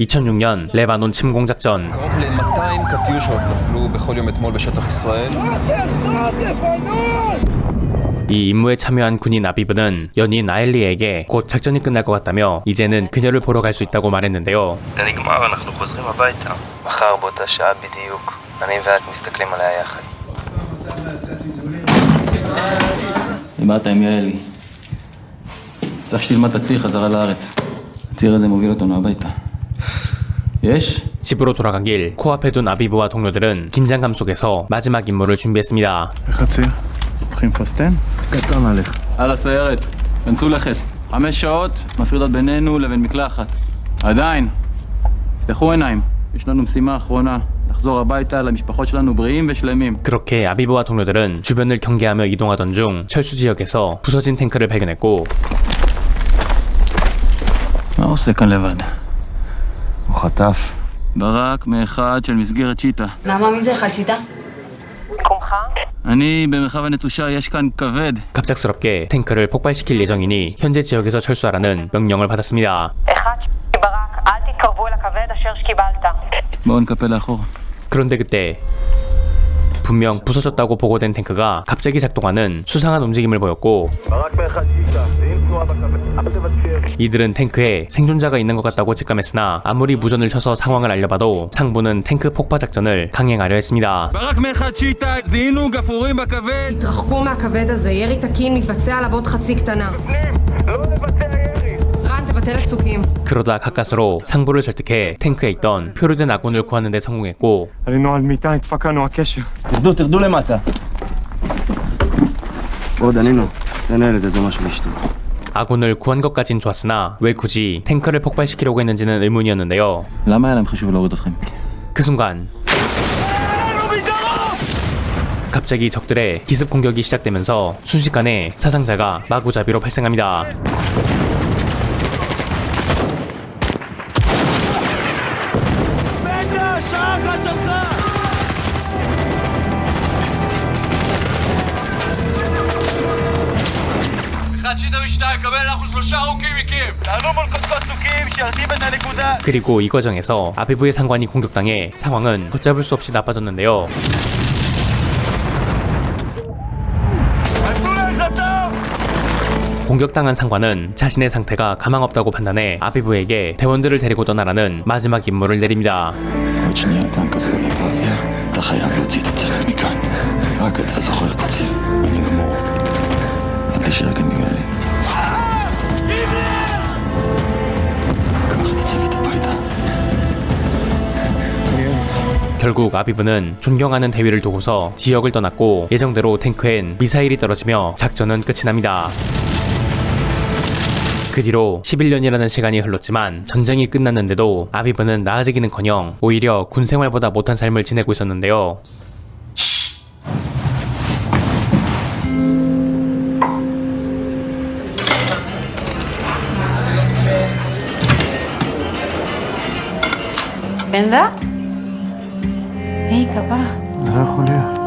2006년 레바논 침공 작전 קרוב ל-200 קטיושות נפלו בכל יום אתמול בשטח ישראל. 이 임무에 참여한 군인 아비브는 연인 아엘리에게 곧 작전이 끝날 것 같다며 이제는 그녀를 보러 갈 수 있다고 말했는데요. זה נגמר, אנחנו חוזרים הביתה. מחר באותה שעה בדיוק, אני ואת מסתכלים עליה יחד. דיברת עם יעלי. צריך שתלמד את הציר חזרה לארץ. הציר הזה מוביל אותנו הביתה. יש? 집으로 돌아간 길 코앞에 둔 아비브와 동료들은 긴장감 속에서 마지막 임무를 준비했습니다. איך הציר? צריכים פסטן? קטן עליך. על הסיירת, כנסו לכת. חמש שעות מפרידות בינינו לבין מקלחת. עדיין, תפתחו עיניים. יש לנו משימה אחרונה, לחזור הביתה למשפחות שלנו בריאים ושלמים. 그렇게 아비브와 동료들은 주변을 경계하며 이동하던 중 철수 지역에서 부서진 탱크를 발견했고 מה הוא עושה כאן לבד? הוא חטף. ברק מאחד של מסגרת שיטה. למה מי זה אחד שיטה? אני במרחב הנטושה, יש כאן כבד. 갑작스럽게 탱크를 폭발시킬 예정이니 현재 지역에서 철수하라는 명령을 받았습니다. אחד ברק, אל תתקרבו אל הכבד אשר שקיבלת. בואו נקפל לאחור. 그런데 그때 분명 부서졌다고 보고된 탱크가 갑자기 작동하는 수상한 움직임을 보였고 이들은 탱크에 생존자가 있는 것 같다고 직감했으나 아무리 무전을 쳐서 상황을 알려봐도 상부는 탱크 폭파 작전을 강행하려 했습니다. 그러다 가까스로 상부를 설득해 탱크에 있던 표류된 아군을 구하는 데 성공했고 아군을 구한 것까진 좋았으나 왜 굳이 탱크를 폭발시키려고 했는지는 의문이었는데요. 그 순간 갑자기 적들의 기습 공격이 시작되면서 순식간에 사상자가 마구잡이로 발생합니다. 그리고 이 과정에서 아비브의 상관이 공격당해 상황은 걷잡을 수 없이 나빠졌는데요. 공격당한 상관은 자신의 상태가 가망없다고 판단해 아비브에게 대원들을 데리고 떠나라는 마지막 임무를 내립니다. 결국 아비브는 존경하는 대위를 두고서 지역을 떠났고 예정대로 탱크엔 미사일이 떨어지며 작전은 끝이 납니다. 그 뒤로 11년이라는 시간이 흘렀지만 전쟁이 끝났는데도 아비브는 나아지기는커녕 오히려 군 생활보다 못한 삶을 지내고 있었는데요. בנדה? היי, כפה. זה לא יכול להיות.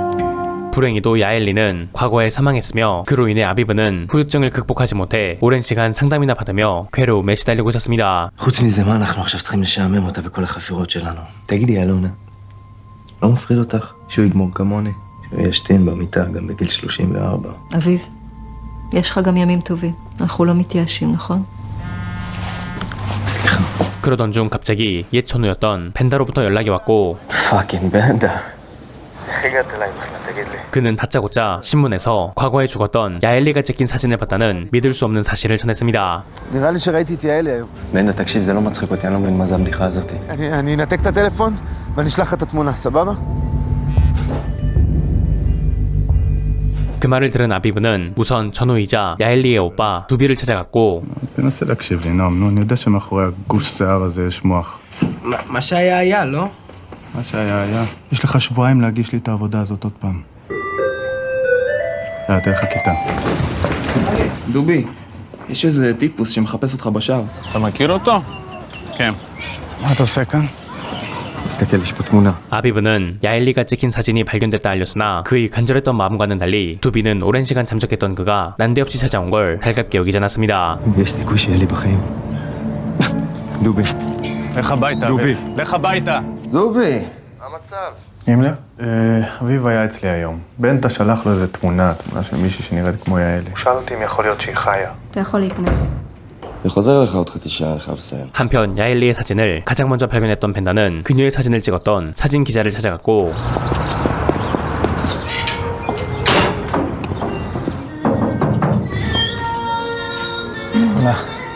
불행히도 야엘리는 과거에 사망했으며 그로 인해 아비브는 후유증을 극복하지 못해 오랜 시간 상담이나 받으며 괴로움에 시달리고 있었습니다. חוץ מזה, מה אנחנו עכשיו צריכים לשעמם אותה בכל החפירות שלנו? תגידי, אלונה, לא מפחיד אותך שהוא יגמור כמוני? שהוא ישתין במיטה גם בגיל 34. אביב, יש לך גם ימים טובים. אנחנו לא מתייאשים, נכון? סליחה. 그러던 중 갑자기 옛 전우였던 벤다로부터 연락이 왔고 פאקינג בנדה. איך הגעת אליי בכלל, תגיד לי? 그는 다짜고짜 신문에서 과거에 죽었던 야엘리가 찍힌 사진을 봤다는 믿을 수 없는 사실을 전했습니다. נראה לי שראיתי את יעלי היום. בנדה, תקשיב, זה לא מצחיק אותי, אני לא מבין מה זה הבדיחה הזאת. אני אני אנתק את הטלפון ואני אשלח לך את התמונה, סבבה? 그 말을 들은 아비브는 우선 전우이자 야엘리의 오빠 두비를 찾아갔고 תנסה להקשיב לי, נועם, נו, אני יודע שמאחורי הגוש שיער הזה יש מוח. מה שהיה היה, לא? מה שהיה היה. יש לך שבועיים להגיש לי את העבודה הזאת עוד פעם. יאללה, תלך לכיתה. דובי, יש איזה טיפוס שמחפש אותך בשער. אתה מכיר אותו? כן. מה אתה עושה כאן? 아비브는 야엘리가 찍힌 사진이 발견됐다 알렸으나 그의 간절했던 마음과는 달리 두비는 오랜 시간 잠적했던 그가 난데없이 찾아온 걸 달갑게 여기지 않았습니다. יש סיכוי שיהיה לי בחיים. דובי, לך הביתה, דובי. אביב. לך הביתה. דובי! הימלר? אה, אביב היה אצלי היום. בנטה שלח לו איזה תמונה, תמונה של מישהי שנראית כמו יעלי. הוא שאל אותי אם יכול להיות שהיא חיה. אתה יכול להיכנס. 한편 야엘리의 사진을 가장 먼저 발견했던 벤다는 그녀의 사진을 찍었던 사진 기자를 찾아갔고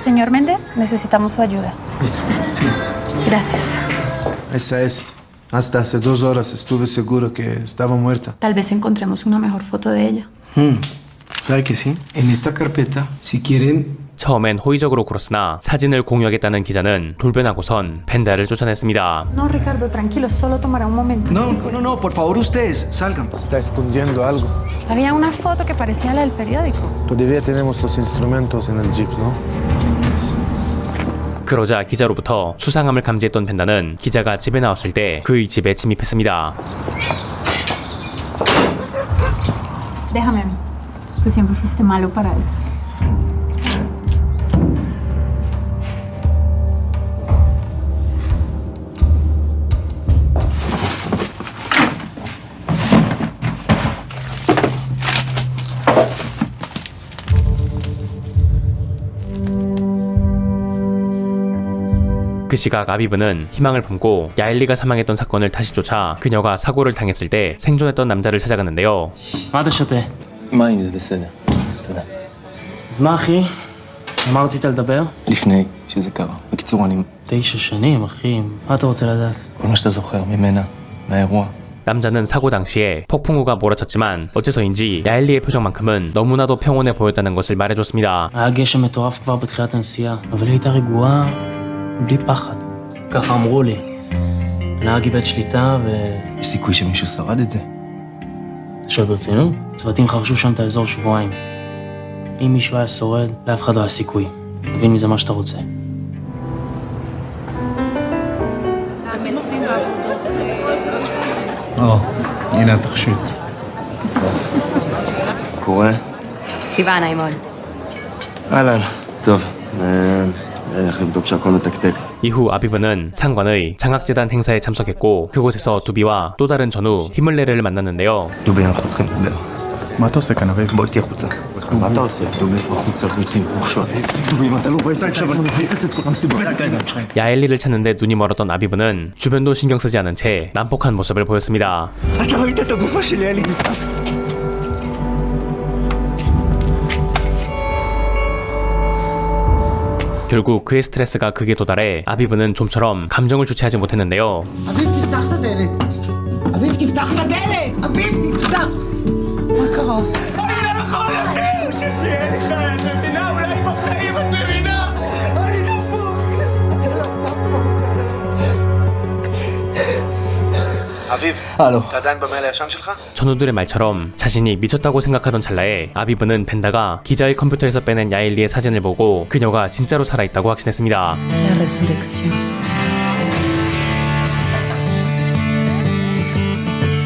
Señor Méndez, necesitamos su ayuda. Gracias. Esa es. Hasta hace dos horas estuve seguro que estaba muerta. Tal vez encontremos una mejor foto de ella. ¿Sabe que sí? En esta carpeta, si quieren, 처음엔 호의적으로 굴었으나 사진을 공유하겠다는 기자는 돌변하고선 벤다를 쫓아냈습니다. No, Ricardo, tranquilo, solo tomará un momento. No, no, no, por favor ustedes, salgan. Está escondiendo algo. Había una foto que parecía la del periódico. Todavía tenemos los instrumentos en el jeep, ¿no? 그러자 기자로부터 수상함을 감지했던 벤다는 기자가 집에 나왔을 때 그의 집에 침입했습니다. Déjame. Tú siempre fuiste malo para eso. 그 시각 아비브는 희망을 품고 야엘리가 사망했던 사건을 다시 쫓아 그녀가 사고를 당했을 때 생존했던 남자를 찾아갔는데요. מה אתה שותה? מים זה בסדר. תודה. אז מה אחי? על מה רצית לדבר? לפני שזה קרה. בקיצור, אני... תשע שנים, אחי. מה אתה רוצה לדעת? כל מה שאתה זוכר ממנה, מהאירוע. 남자는 사고 당시에 폭풍우가 몰아쳤지만 어째서인지 야엘리의 표정만큼은 너무나도 평온해 보였다는 것을 말해줬습니다. היה גשם מטורף כבר בתחילת הנסיעה, אבל היא הייתה רגועה בלי פחד. ככה אמרו לי. הנהג איבד שליטה ו... יש סיכוי שמישהו שרד את זה. אתה שואל ברצינות? צוותים חרשו שם את האזור שבועיים. אם מישהו היה שורד, לאף אחד לא היה סיכוי. תבין מזה מה שאתה רוצה. או, הנה התכשיט. קורה? סיוון, נעים מאוד. אהלן. טוב, 이후 아비브는 상관의 장학재단 행사에 참석했고 그곳에서 두비와 또 다른 전우 히믈레를 만났는데요. 야엘리를 찾는데 눈이 멀었던 아비브는 주변도 신경 쓰지 않은 채 난폭한 모습을 보였습니다. 결국 그의 스트레스가 극에 도달해 아비브는 좀처럼 감정을 주체하지 못했는데요. אביב, הלו. אתה עדיין במייל הישן שלך? 전우들의 말처럼 자신이 미쳤다고 생각하던 찰나에 아비브는 벤다가 기자의 컴퓨터에서 빼낸 야엘리의 사진을 보고 그녀가 진짜로 살아있다고 확신했습니다. La resurrección.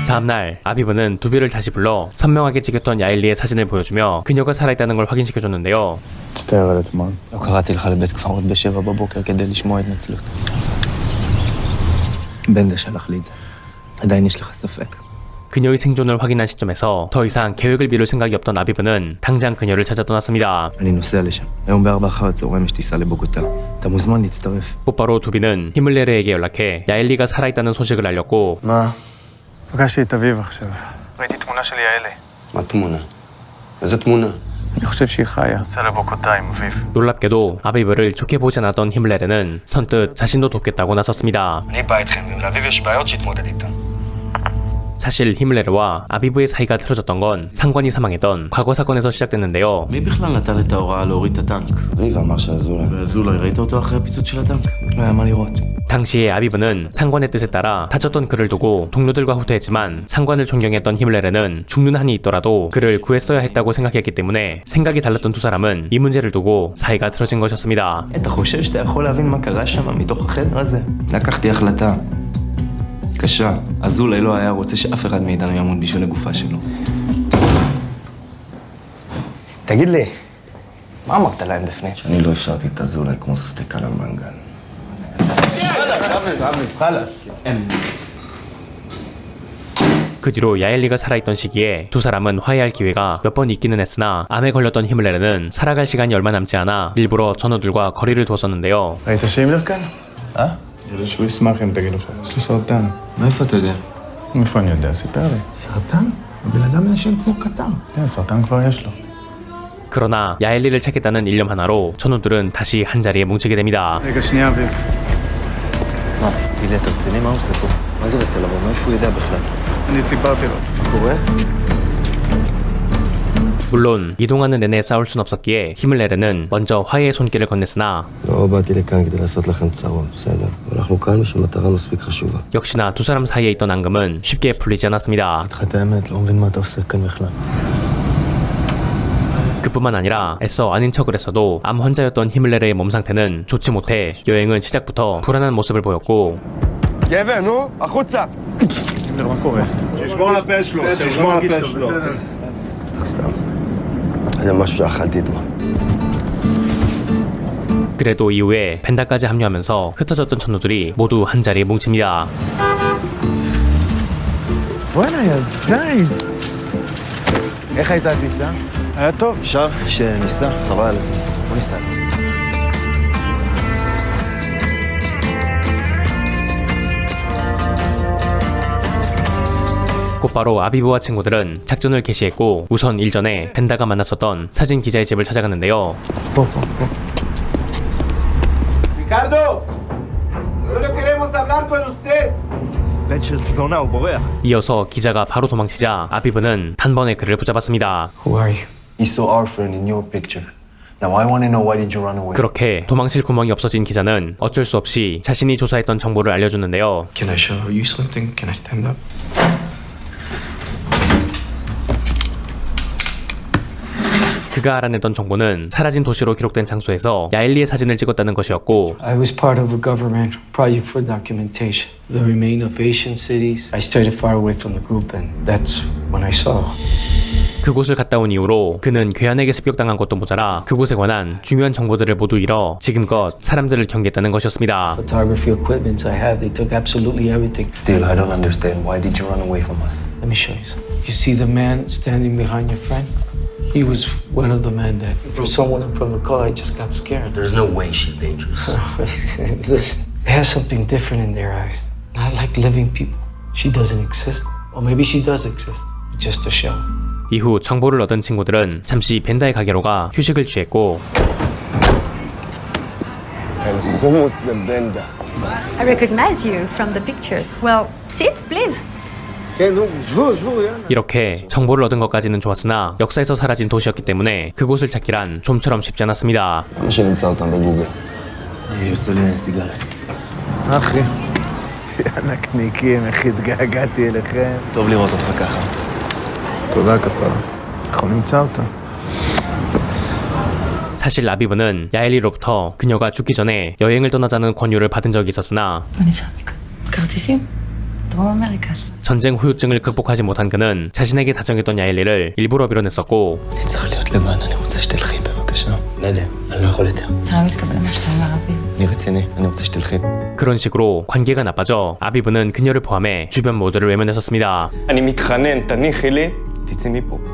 다음날 아비브는 두비를 다시 불러 선명하게 찍혔던 야엘리의 사진을 보여주며 그녀가 살아있다는 걸 확인시켜줬는데요. מצטער על אתמול. לא קראתי לך לבית קברות בשבע בבוקר כדי לשמוע התנצלות. בנדה שלח לי את זה. עדיין יש לך ספק. 그녀의 생존을 확인한 시점에서 더 이상 계획을 미룰 생각이 없던 아비브는 당장 그녀를 찾아 떠났습니다. אני נוסע לשם. היום בארבע אחר הצהריים יש טיסה לבוגוטה. אתה מוזמן להצטרף. 곧바로 두비는 히물레르에게 연락해 야엘리가 살아있다는 소식을 알렸고 מה? פגשתי את אביב עכשיו. ראיתי תמונה של יעלה. מה תמונה? איזה תמונה? אני חושב שהיא חיה. נסע לבוקוטה עם אביב. 놀랍게도 아비브를 좋게 보지 않았던 히물레르는 선뜻 자신도 돕겠다고 나섰습니다. אני בא איתכם, ואם לאביב יש בעיות, שיתמודד איתן. 사실 히물레르와 아비브의 사이가 틀어졌던 건 상관이 사망했던 과거 사건에서 시작됐는데요. מי בכלל נתן את ההוראה להוריד את הטנק? אביב אמר שאזולאי. ואזולאי, ראית אותו אחרי הפיצוץ של הטנק? לא היה מה לראות. 당시에 아비브는 상관의 뜻에 따라 다쳤던 그를 두고 동료들과 후퇴했지만 상관을 존경했던 히물레르는 죽는 한이 있더라도 그를 구했어야 했다고 생각했기 때문에 생각이 달랐던 두 사람은 이 문제를 두고 사이가 틀어진 것이었습니다. אתה חושב שאתה יכול להבין מה קרה שם מתוך החדר הזה? לקחתי החלטה. קשה. אזולאי לא היה רוצה שאף אחד מאיתנו ימות בשביל הגופה שלו. תגיד לי, מה אמרת להם בפנים? שאני לא השארתי את אזולאי כמו סטייק על המנגל. חמד, חמד, חלאס. 그 뒤로 야엘리가 살아있던 시기에 두 사람은 화해할 기회가 몇 번 있기는 했으나 암에 걸렸던 히물레르는 살아갈 시간이 얼마 남지 않아 일부러 전우들과 거리를 두었었는데요. ראית שהימלר כאן? אה? נראה שהוא ישמח אם תגיד לו שיש לו סרטן. מאיפה אתה יודע? מאיפה אני יודע? סיפר לי. סרטן? הבן אדם מעשן כמו קטר. כן, סרטן כבר יש לו. 그러나 야엘리를 찾겠다는 일념 하나로 전우들은 다시 한 자리에 뭉치게 됩니다. רגע, שנייה, אביב. מה, תגיד לי, אתה רציני? מה הוא עושה פה? מה זה רוצה לבוא? מאיפה הוא יודע בכלל? אני סיפרתי לו. מה קורה? 물론 이동하는 내내 싸울 순 없었기에 히물레르는 먼저 화해의 손길을 건넸으나 לא באתי לכאן כדי לעשות לכם צרות, בסדר. אנחנו כאן בשביל מטרה מספיק חשובה. 역시나 두 사람 사이에 있던 앙금은 쉽게 풀리지 않았습니다. 그뿐만 아니라 애써 아닌 척을 했어도 암 환자였던 히물레르의 몸 상태는 좋지 못해 여행은 시작부터 불안한 모습을 보였고 גבר, נו, החוצה! הימלר, מה קורה? תשמור על הפה שלו, תשמור על הפה שלו. בטח סתם. זה משהו שאכלתי אתמול. 그래도 이후에 펜다까지 합류하면서 흩어졌던 천우들이 모두 한 자리에 뭉칩니다. בואנה, יא זין! איך הייתה הטיסה? היה טוב. אפשר שניסע? חבל על הזמן. בוא ניסע. 곧바로 아비브와 친구들은 작전을 개시했고 우선 일전에 펜다가 만났었던 사진 기자의 집을 찾아갔는데요. ריקרדו! solo queremos hablar con usted. בן של זונה, הוא בורח. 이어서 기자가 바로 도망치자 아비브는 단번에 그를 붙잡았습니다. Who are you? He saw our friend in your picture. Now I want to know why did you run away? 그렇게 도망칠 구멍이 없어진 기자는 어쩔 수 없이 자신이 조사했던 정보를 알려주는데요. Can I show you something? Can I stand up? 그가 알아냈던 정보는 사라진 도시로 기록된 장소에서 야엘리의 사진을 찍었다는 것이었고 I was part of a government project for documentation. The remain of Asian cities. I started far away from the group, and that's when I saw. 그곳을 갔다 온 이후로 그는 괴한에게 습격당한 것도 모자라 그곳에 관한 중요한 정보들을 모두 잃어 지금껏 사람들을 경계했다는 것이었습니다. Photography equipment I have, they took absolutely everything. Still, I don't understand. Why did you run away from us? Let me show you something. You see the man standing behind your friend? He was one of the men that, for someone from the car, I just got scared. There's no way she's dangerous. Listen, they have something different in their eyes. Not like living people. She doesn't exist. Or maybe she does exist. Just a shell. 이후 정보를 얻은 친구들은 잠시 벤다의 가게로 가 휴식을 취했고 이렇게 정보를 얻은 것까지는 좋았으나 역사에서 사라진 도시였기 때문에 그곳을 찾기란 좀처럼 쉽지 않았습니다. תודה כפרה. אנחנו נמצא אותה. 사실 아비브는 야엘리로부터 그녀가 죽기 전에 여행을 떠나자는 권유를 받은 적이 있었으나 כרטיסים? דרום אמריקה. 전쟁 후유증을 극복하지 못한 그는 자신에게 다정했던 야엘리를 일부러 밀어냈었고 אני צריך להיות לבד, אני רוצה שתלכי בבקשה. לא יודע, אני לא יכול יותר. אתה לא מתקבל למה שאתה אומר, אביב. אני רציני, אני רוצה שתלכי. 그런 식으로 관계가 나빠져 아비브는 그녀를 포함해 주변 모두를 외면했었습니다. תצאי מפה. מה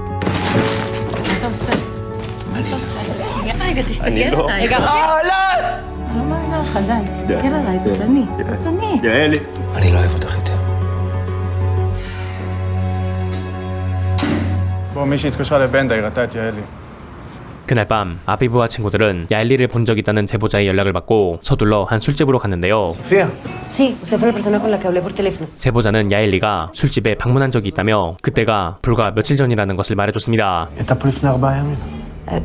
אתה עושה? מה אתה עושה? רגע, תסתכל אני לא. עליי. רגע, חלאס! אני לא מאמינה לך, די, תסתכל עליי, זאת אני, זאת אני. יעלי. אני לא אוהב אותך יותר. בוא, מישהי התקשרה לבנדה, היא ראתה את יעלי. 그날 밤 아비브와 친구들은 얄리를 본 적 있다는 제보자의 연락을 받고 서둘러 한 술집으로 갔는데요. 제보자는 야일리가 술집에 방문한 적이 있다며 그때가 불과 며칠 전이라는 것을 말해줬습니다.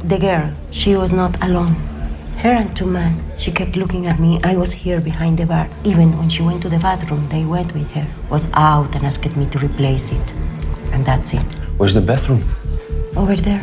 The girl, she was not alone. Her and two men. She kept looking at me. I was here behind the bar. Even when she went to the bathroom, they went with her. Was out and asked me to replace it. And that's it. Where's the bathroom? Over there.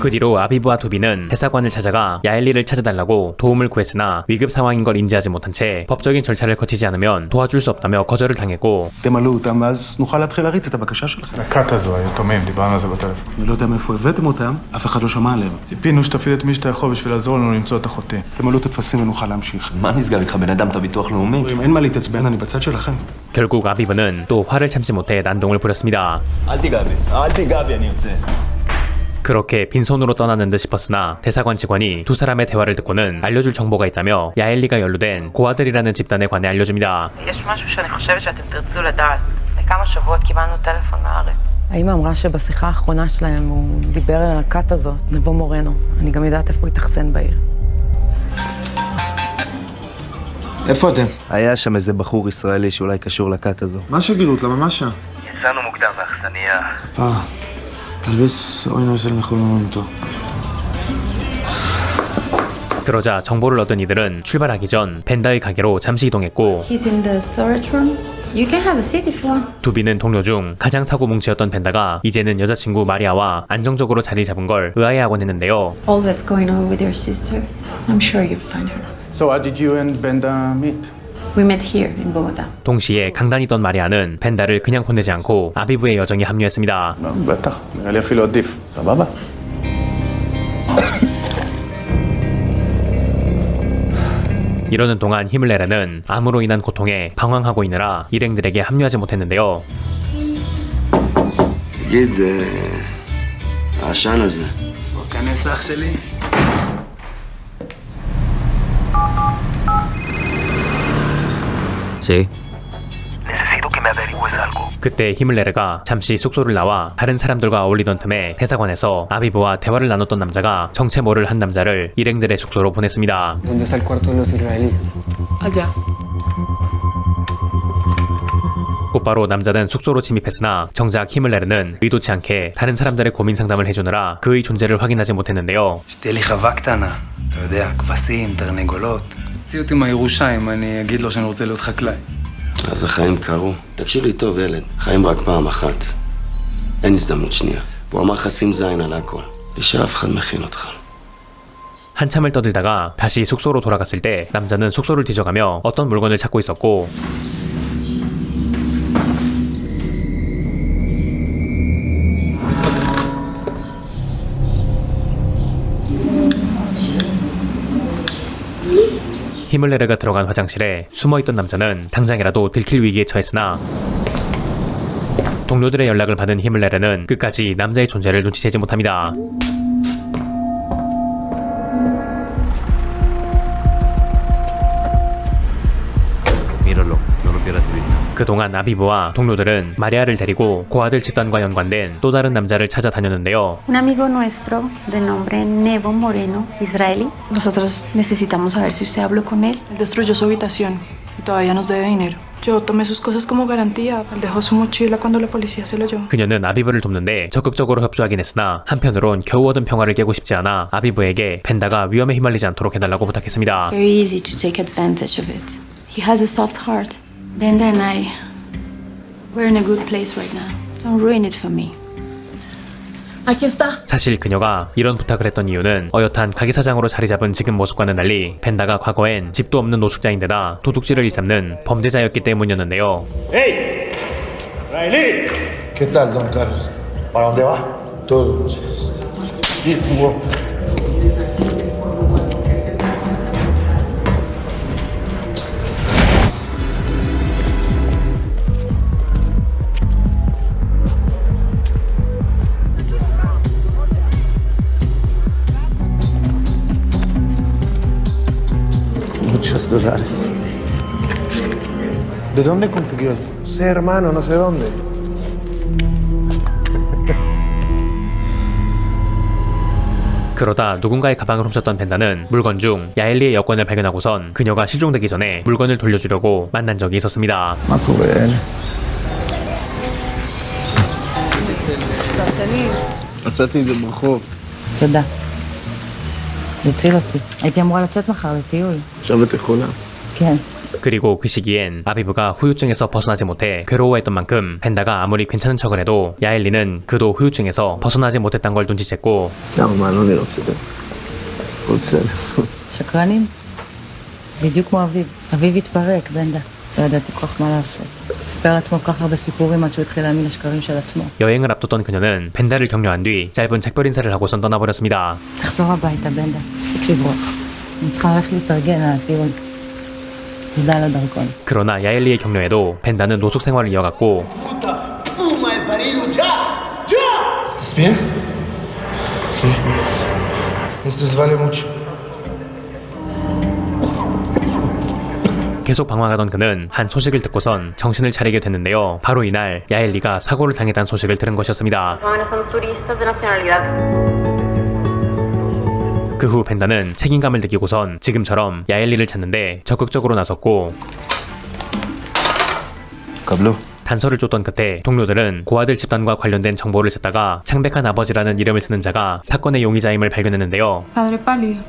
그 뒤로 아비브와 두비는 대사관을 찾아가 야엘리를 찾아달라고 도움을 구했으나 위급 상황인 걸 인지하지 못한 채 법적인 절차를 거치지 않으면 도와줄 수 없다며 거절을 당했고 תמלאו אותם, ואז נוכל להתחיל להריץ את הבקשה שלכם. הכת הזו, היתומים, דיברנו על זה בטלפון. אני לא יודע מאיפה הבאתם אותם, אף אחד לא שמע עליהם. ציפינו שתפעיל את מי שאתה יכול בשביל לעזור לנו למצוא את אחותי. תמלאו את הטפסים ונוכל להמשיך. מה נסגר איתך, בן אדם, אתה ביטוח לאומי? אם אין מה להתעצבן, אני בצד שלכם. 결국 아비브는 또 화를 참지 못해 난동을 부렸습니다. אל תיגע בי, אל תיגע בי, אני יוצא. 그렇게 빈손으로 떠나는 듯 싶었으나 대사관 직원이 두 사람의 대화를 듣고는 알려줄 정보가 있다며 야엘리가 연루된 고아들이라는 집단에 관해 알려줍니다. יש משהו שאני חושבת שאתם תרצו לדעת. לכמה שבועות קיבלנו טלפון מהארץ. האמא אמרה שבשיחה האחרונה שלהם הוא דיבר על הכת הזאת, נבו מורנו. אני גם יודעת איפה הוא התאכסן בעיר. איפה אתם? היה שם איזה בחור ישראלי שאולי קשור לכת הזו. מה שגרירות? למה מה שם? יצאנו מוקדם באכסניה. 아, talvez hoy no es el mejor momento. 그러자 정보를 얻은 이들은 출발하기 전 벤다의 가게로 잠시 이동했고 He's in the storage room. You can have a seat if you want. 두비는 동료 중 가장 사고 뭉치였던 벤다가 이제는 여자친구 마리아와 안정적으로 자리 잡은 걸 의아해하곤 했는데요. All that's going on with your sister, I'm sure you'll find her. So how did you and Benda meet? We met here in Bogota. 동시에 강단이던 마리아는 벤다를 그냥 보내지 않고 아비브의 여정에 합류했습니다. בטח, נראה לי אפילו עדיף. סבבה? 이러는 동안 히물레라는 암으로 인한 고통에 방황하고 있느라 일행들에게 합류하지 못했는데요. תגיד, אה, העשן הזה, בוא, כנס אח שלי. Sí. Necesito que me averigües algo. 그때 히물레르가 잠시 숙소를 나와 다른 사람들과 어울리던 틈에 대사관에서 아비브와 대화를 나눴던 남자가 정체 모를 한 남자를 일행들의 숙소로 보냈습니다. ¿Dónde está el cuarto de los israelíes? Allá. 곧바로 남자는 숙소로 침입했으나 정작 히물레르는 의도치 않게 다른 사람들의 고민 상담을 해주느라 그의 존재를 확인하지 못했는데요. שתהיה לי חווה קטנה. אתה יודע, כבשים, תרנגולות. תוציא אותי מהירושה אם אני אגיד לו שאני רוצה להיות חקלאי. אז החיים קרו. תקשיב לי טוב, ילד, חיים רק פעם אחת. אין הזדמנות שנייה. והוא אמר לך שים זין על הכל. בלי שאף אחד מכין אותך. 한참을 떠들다가 다시 숙소로 돌아갔을 때 남자는 숙소를 뒤져가며 어떤 물건을 찾고 있었고 히물레르가 들어간 화장실에 숨어있던 남자는 당장이라도 들킬 위기에 처했으나 동료들의 연락을 받은 히물레르는 끝까지 남자의 존재를 눈치채지 못합니다. 그동안 아비브와 동료들은 마리아를 데리고 고아들 집단과 연관된 또 다른 남자를 찾아다녔는데요. Un amigo nuestro de nombre Nebo Moreno, israelí. Nosotros necesitamos saber si usted habló con él. Él destruyó su habitación y todavía nos debe dinero. Yo tomé sus cosas como garantía. Él dejó su mochila cuando la policía se lo llevó. 그녀는 아비브를 돕는데 적극적으로 협조하긴 했으나 한편으론 겨우 얻은 평화를 깨고 싶지 않아 아비브에게 벤다가 위험에 휘말리지 않도록 해달라고 부탁했습니다. Very easy to take advantage of it. He has a soft heart. Linda and I, we're in a good place right now. Don't ruin it for me. I can stop. 사실 그녀가 이런 부탁을 했던 이유는 어엿한 가게사장으로 자리 잡은 지금 모습과는 달리 벤다가 과거엔 집도 없는 노숙자인데다 도둑질을 일삼는 범죄자였기 때문이었는데요. ¡Ey! ¡Raeli! ¿Qué tal, don Carlos? ¿Para dónde va? Todo. Sí, Hugo. 300 dólares. ¿De dónde consiguió esto? Sé, hermano, no sé dónde. 그러다 누군가의 가방을 훔쳤던 벤다는 물건 중 야엘리의 여권을 발견하고선 그녀가 실종되기 전에 물건을 돌려주려고 만난 적이 있었습니다. 마코벤. מצאתי את זה ברחוב. תודה. זה הציל אותי. הייתי אמורה לצאת מחר לטיול. עכשיו את יכולה. כן. 그리고 그 시기엔 아비브가 후유증에서 벗어나지 못해 괴로워했던 만큼 벤다가 아무리 괜찮은 척을 해도 야엘리는 그도 후유증에서 벗어나지 못했던 걸 눈치챘고 למה, מה, לא נראה בסדר. הכל בסדר. שקרנים? בדיוק כמו אביב. אביב התפרק, בנדה. לא ידעתי כל כך מה לעשות. סיפר לעצמו כל כך הרבה סיפורים עד שהוא התחיל להאמין לשקרים של עצמו. 여행을 앞뒀던 그녀는 벤다를 격려한 뒤 짧은 작별 인사를 하고선 떠나버렸습니다. תחזור הביתה, בנדה. תפסיק לברוח. אני צריכה ללכת להתארגן על הטיול. תודה על הדרכון. 그러나 야엘리의 격려에도 벤다는 노숙 생활을 이어갔고 ¡Fuma el parido ya! ¡Ya! ¿Estás bien? ¿Qué? Esto vale mucho. 계속 방황하던 그는 한 소식을 듣고선 정신을 차리게 됐는데요. 바로 이날 야엘리가 사고를 당했다는 소식을 들은 것이었습니다. 그 후 벤다는 책임감을 느끼고선 지금처럼 야엘리를 찾는데 적극적으로 나섰고 갑로 단서를 쫓던 끝에 동료들은 고아들 집단과 관련된 정보를 찾다가 창백한 아버지라는 이름을 쓰는 자가 사건의 용의자임을 발견했는데요. 빨리 빨리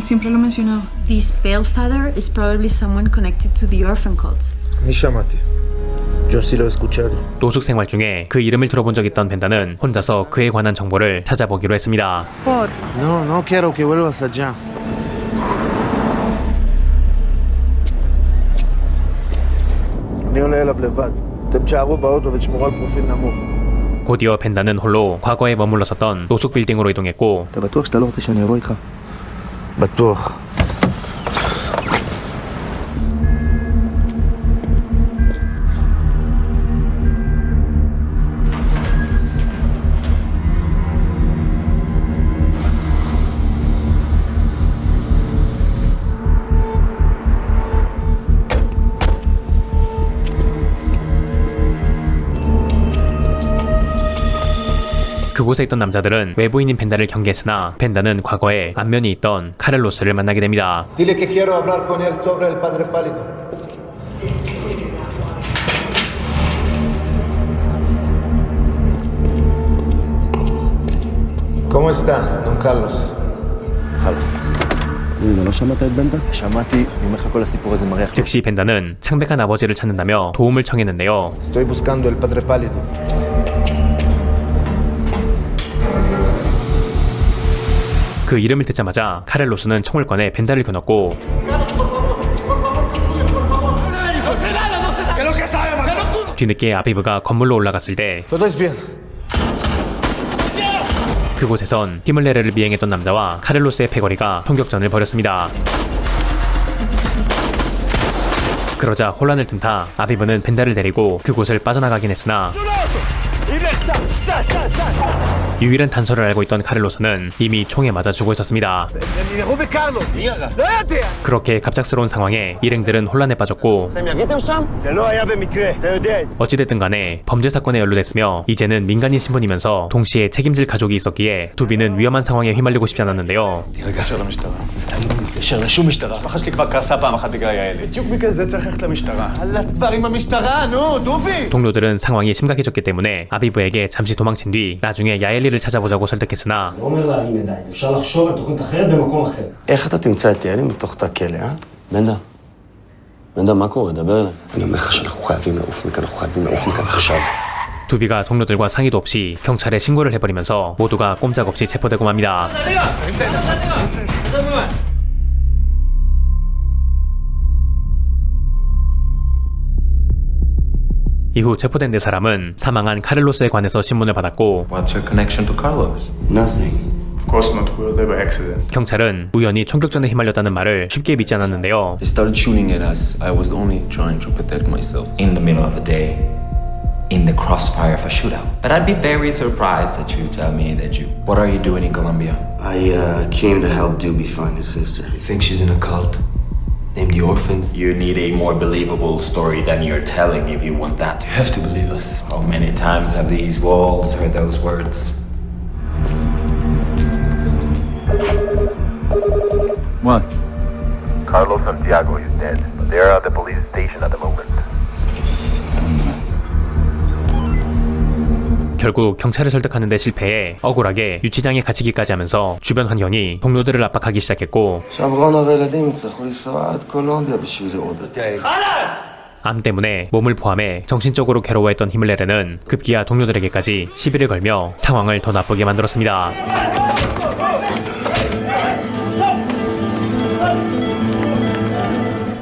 siempre lo mencionaba. This pale father is probably someone connected to the orphan cult. ni שמעתי. Yo sí lo he escuchado. 노숙 생활 중에 그 이름을 들어본 적 있던 벤다는 혼자서 그에 관한 정보를 찾아보기로 했습니다. Porfa. No, no quiero que vuelvas allá. אני עולה אליו לבד. אתם תשארו באוטו ותשמרו על פרופיל נמוך. 곧이어 벤다는 홀로 과거에 머물렀었던 노숙 빌딩으로 이동했고 אתה בטוח שאתה לא רוצה שאני אבוא איתך? בטוח. 그곳에 있던 남자들은 외부인인 벤다를 경계했으나 벤다는 과거에 안면이 있던 카렐로스를 만나게 됩니다. Dile que quiero hablar con él sobre el padre pálido. ¿Cómo está, don Carlos? חלאס. הנה, לא שמעת את בנדה? שמעתי, אני אומר לך כל הסיפור הזה מריח. 즉시 벤다는 창백한 아버지를 찾는다며 도움을 청했는데요. Estoy buscando el padre pálido. 그 이름을 듣자마자 카렐로스는 총을 꺼내 벤다를 겨눴고 뒤늦게 아비브가 건물로 올라갔을 때. 그곳에선 히물레르를 미행했던 남자와 카렐로스의 패거리가 총격전을 벌였습니다. 그러자 혼란을 틈타 아비브는 벤다를 데리고 그곳을 빠져나가긴 했으나 유일한 단서를 알고 있던 카를로스는 이미 총에 맞아 죽어 있었습니다. 그렇게 갑작스러운 상황에 일행들은 혼란에 빠졌고 어찌됐든 간에 범죄 사건에 연루됐으며 이제는 민간인 신분이면서 동시에 책임질 가족이 있었기에 두비는 위험한 상황에 휘말리고 싶지 않았는데요. 동료들은 상황이 심각해졌기 때문에 아비브에게 잠시 도망친 뒤 나중에 야엘 리를 찾아보자고 설득했으나 לא אומר להרים ידיים, אפשר לחשוב על תוכנית אחרת במקום אחר. איך אתה תמצא את יעלים בתוך תא כלא, אה? בנדה. בנדה, מה קורה? דבר אליי. אני אומר לך שאנחנו חייבים לעוף מכאן, אנחנו חייבים לעוף מכאן עכשיו. 두비가 동료들과 상의도 없이 경찰에 신고를 해버리면서 모두가 꼼짝없이 체포되고 맙니다. 이후 체포된 네 사람은 사망한 카를로스에 관해서 신문을 받았고 What's your connection to Carlos? Nothing. Of course not. We were there by accident. 경찰은 우연히 총격전에 휘말렸다는 말을 쉽게 믿지 않았는데요. They started shooting at us. I was only trying to protect myself. In the middle of the day, in the crossfire of a shootout. But I'd be very surprised that you tell me that you. What are you doing in Colombia? I uh, came to help Doobie find his sister. You think she's in a cult? Named the Orphans? You need a more believable story than you're telling if you want that. You have to believe us. How many times have these walls heard those words? What? Carlos Santiago is dead, but they're at the police station at the moment. 결국 경찰을 설득하는데 실패해 억울하게 유치장에 갇히기까지 하면서 주변 환경이 동료들을 압박하기 시작했고 암 때문에 몸을 포함해 정신적으로 괴로워했던 히믈레르는 급기야 동료들에게까지 시비를 걸며 상황을 더 나쁘게 만들었습니다.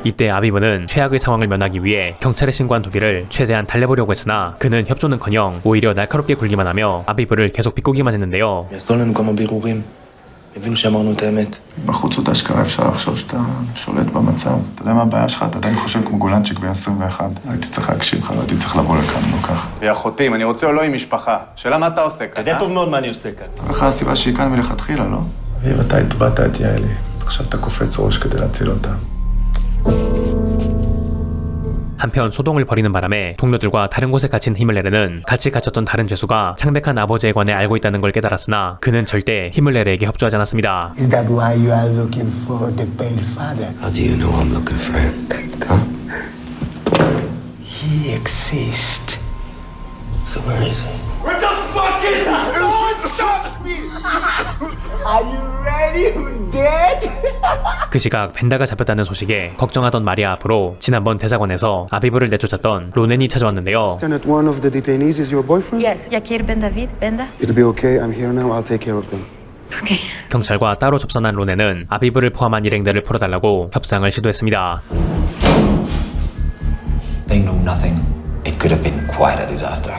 이때 아비브는 최악의 상황을 면하기 위해 경찰에 신고한 도비를 최대한 달래보려고 했으나 그는 협조는커녕 오히려 날카롭게 굴기만 하며 아비브를 계속 비꼬기만 했는데요. יעשו לנו כמה בירורים. הבינו שאמרנו את האמת. בחוץ עוד אשכרה אפשר לחשוב שאתה שולט במצב. אתה יודע מה הבעיה שלך? אתה עדיין חושב כמו גולנצ'יק בן 21. הייתי צריך להקשיב לך, לא הייתי צריך לבוא לכאן, לא ככה. והיא אחותי, אם אני רוצה או לא עם משפחה. שאלה מה אתה עושה כאן, אתה יודע אה? טוב מאוד מה אני עושה כאן. לך הסיבה שהיא כאן מלכתחילה, לא? אביב, אתה הטבעת את יעלי. עכשיו אתה קופץ ראש כדי להציל אותה. 한편 소동을 벌이는 바람에 동료들과 다른 곳에 갇힌 히밀레르는 같이 갇혔던 다른 죄수가 창백한 아버지에 관해 알고 있다는 걸 깨달았으나 그는 절대 히밀레르에게 협조하지 않았습니다. Is that why you are looking for the pale father? How do you know I'm looking for him? Huh? He exists. So where is he? What the fuck is that? Don't touch me! Are you? 그 시각 벤다가 잡혔다는 소식에 걱정하던 마리아 앞으로 지난번 대사관에서 아비브를 내쫓았던 로넨이 찾아왔는데요. Lieutenant, one of the detainees is your boyfriend? Yes, Yakir Ben David, Benda. It'll be okay. I'm here now. I'll take care of them. Okay. 경찰과 따로 접선한 로넨은 아비브를 포함한 일행들을 풀어달라고 협상을 시도했습니다. They know nothing. It could have been quite a disaster.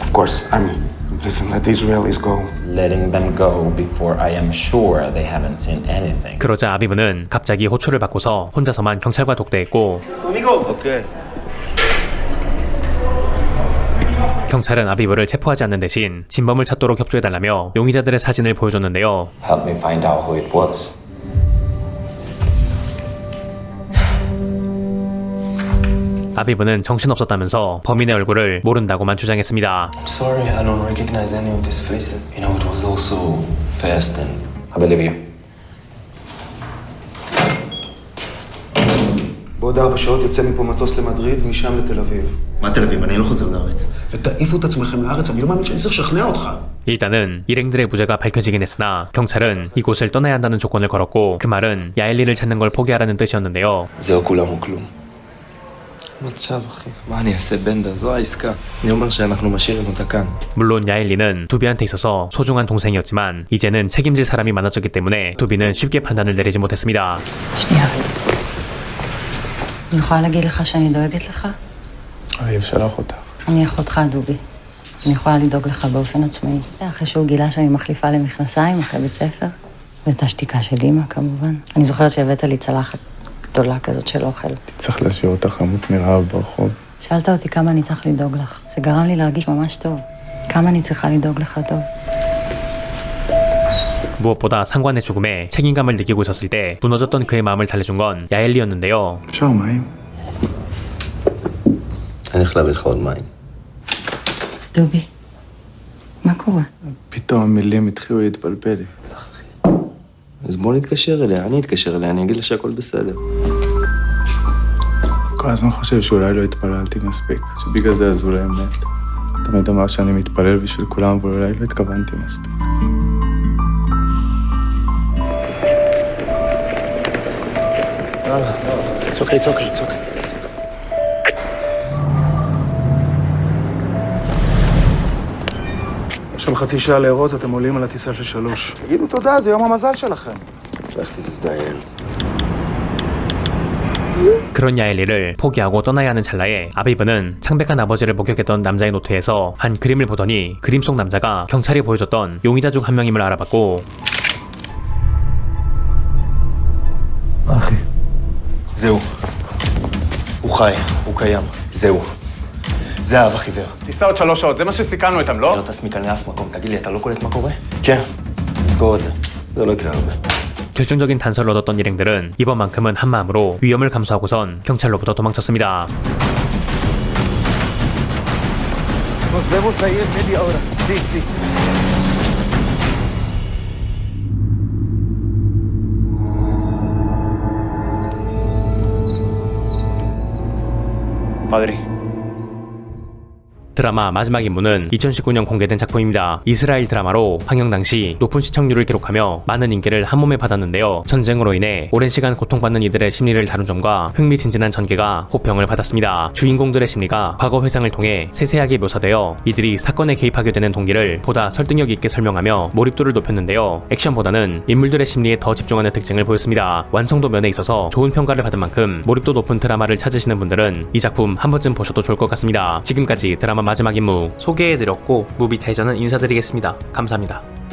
Of course. I'm. Listen, let the Israelis go. Letting them go before I am sure they haven't seen anything. 그러자 아비브는 갑자기 호출을 받고서 혼자서만 경찰과 독대했고 Okay. 경찰은 아비브를 체포하지 않는 대신 진범을 찾도록 협조해달라며 용의자들의 사진을 보여줬는데요. Help me find out who it was. 아비브는 정신없었다면서 범인의 얼굴을 모른다고만 주장했습니다. I'm sorry, I don't recognize any of these faces. You know, it was all so fast and... I believe you. בעוד ארבע שעות יוצא מפה מטוס למדריד, משם לתל אביב. מה תל אביב? אני לא חוזר לארץ. ותעיפו את עצמכם לארץ, אני לא מאמין שאני צריך לשכנע אותך. 일단은 일행들의 무죄가 밝혀지긴 했으나 경찰은 이곳을 떠나야 한다는 조건을 걸었고 그 말은 야엘리를 찾는 걸 포기하라는 뜻이었는데요. זהו כולם או כלום. מצב, אחי. מה אני אעשה, בנדה? זו העסקה. אני אומר שאנחנו משאירים אותה כאן. 물론 야엘리는 두비한테 있어서 소중한 동생이었지만 이제는 책임질 사람이 많아졌기 때문에 두비는 쉽게 판단을 내리지 못했습니다. שנייה. אני יכולה להגיד לך שאני דואגת לך? אביב שלח אותך. אני אחותך דובי. אני יכולה לדאוג לך באופן עצמאי. אתה יודע, אחרי שהוא גילה שאני מחליפה למכנסיים אחרי בית ספר, ואת השתיקה של אימא כמובן. אני זוכרת שהבאת לי צלחת גדולה כזאת של אוכל. צריך להשאיר אותך למות מרעב ברחוב. שאלת אותי כמה אני צריך לדאוג לך. זה גרם לי להרגיש ממש טוב. כמה אני צריכה לדאוג לך טוב. 무엇보다 상관의 죽음에 책임감을 느끼고 있었을 때 무너졌던 그의 마음을 달래준 건 야엘리였는데요. אפשר מים? אני הולך להביא לך עוד מים. דובי, מה קורה? פתאום המילים התחילו להתבלבל לי. אז בוא נתקשר אליה, אני אתקשר אליה, אני אגיד לה שהכל בסדר. כל הזמן חושב שאולי לא התפללתי מספיק, שבגלל זה אזולאי מת. תמיד אמר שאני מתפלל בשביל כולם, אבל אולי לא התכוונתי מספיק. It's okay, it's okay, it's okay. יש שם חצי שעה לארוז, אתם עולים על הטיסה של שלוש. תגידו תודה, זה יום המזל שלכם. לך תזדיין. 그런 야엘리를 포기하고 떠나야 하는 찰나에 아비브는 창백한 아버지를 목격했던 남자의 노트에서 한 그림을 보더니 그림 속 남자가 경찰이 보여줬던 용의자 중 한 명임을 알아봤고 אחי. זהו. הוא חי, הוא קיים. זהו. זה האב החיוור. טיסה עוד שלוש שעות, זה מה שסיכמנו איתם, לא? לא טס מכאן לאף מקום. תגיד לי, אתה לא קולט מה קורה? כן, תזכור את זה. זה לא יקרה הרבה. 결정적인 단서를 얻었던 일행들은 이번만큼은 한마음으로 위험을 감수하고선 경찰로부터 도망쳤습니다. Nos 드라마 마지막 임무는 2019년 공개된 작품입니다. 이스라엘 드라마로 방영 당시 높은 시청률을 기록하며 많은 인기를 한 몸에 받았는데요. 전쟁으로 인해 오랜 시간 고통받는 이들의 심리를 다룬 점과 흥미진진한 전개가 호평을 받았습니다. 주인공들의 심리가 과거 회상을 통해 세세하게 묘사되어 이들이 사건에 개입하게 되는 동기를 보다 설득력 있게 설명하며 몰입도를 높였는데요. 액션보다는 인물들의 심리에 더 집중하는 특징을 보였습니다. 완성도 면에 있어서 좋은 평가를 받은 만큼 몰입도 높은 드라마를 찾으시는 분들은 이 작품 한 번쯤 보셔도 좋을 것 같습니다. 지금까지 드라마 마지막 임무 소개해드렸고 무비 대전은 인사드리겠습니다. 감사합니다.